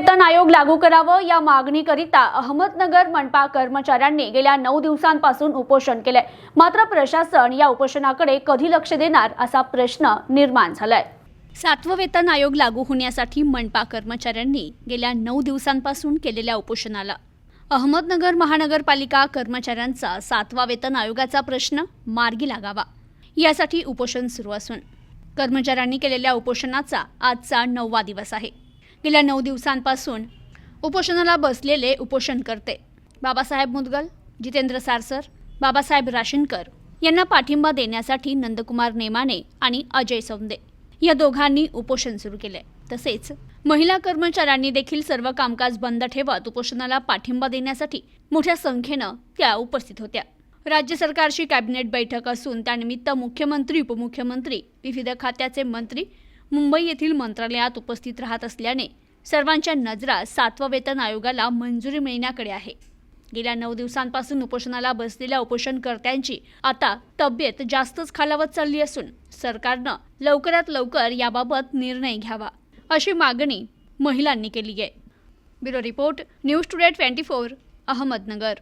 वेतन आयोग लागू करावं या मागणीकरिता अहमदनगर मनपा कर्मचाऱ्यांनी गेल्या नऊ दिवसांपासून उपोषण केलंय. मात्र प्रशासन या उपोषणाकडे कधी लक्ष देणार असा प्रश्न निर्माण झालाय. सातवं वेतन आयोग लागू होण्यासाठी मनपा कर्मचाऱ्यांनी गेल्या नऊ दिवसांपासून केलेल्या उपोषणाला. अहमदनगर महानगरपालिका कर्मचाऱ्यांचा सातवा वेतन आयोगाचा प्रश्न मार्गी लागावा. यासाठी उपोषण सुरू असून कर्मचाऱ्यांनी केलेल्या उपोषणाचा आजचा नववा दिवस आहे. गेल्या नऊ दिवसांपासून उपोषणाला बसलेले उपोषण करते बाबासाहेब मुदगल जितेंद्र सारसर बाबासाहेब राशीनकर यांना पाठिंबा देण्यासाठी नंदकुमार नेमाने आणि अजय सौंदे या दोघांनी उपोषण सुरू केले. तसेच महिला कर्मचाऱ्यांनी देखील सर्व कामकाज बंद ठेवत उपोषणाला पाठिंबा देण्यासाठी मोठ्या संख्येनं त्या उपस्थित होत्या. राज्य सरकारची कॅबिनेट बैठक असून त्यानिमित्त मुख्यमंत्री उपमुख्यमंत्री विविध खात्याचे मंत्री मुंबई येथील मंत्रालयात उपस्थित राहत असल्याने सर्वांच्या नजरा सातवा वेतन आयोगाला मंजुरी मिळण्याकडे आहे. गेल्या नऊ दिवसांपासून उपोषणाला बसलेल्या उपोषणकर्त्यांची आता तब्येत जास्तच खालावत चालली असून सरकारनं लवकरात लवकर याबाबत निर्णय घ्यावा अशी मागणी महिलांनी केली आहे. Bureau report news today twenty four Ahmednagar.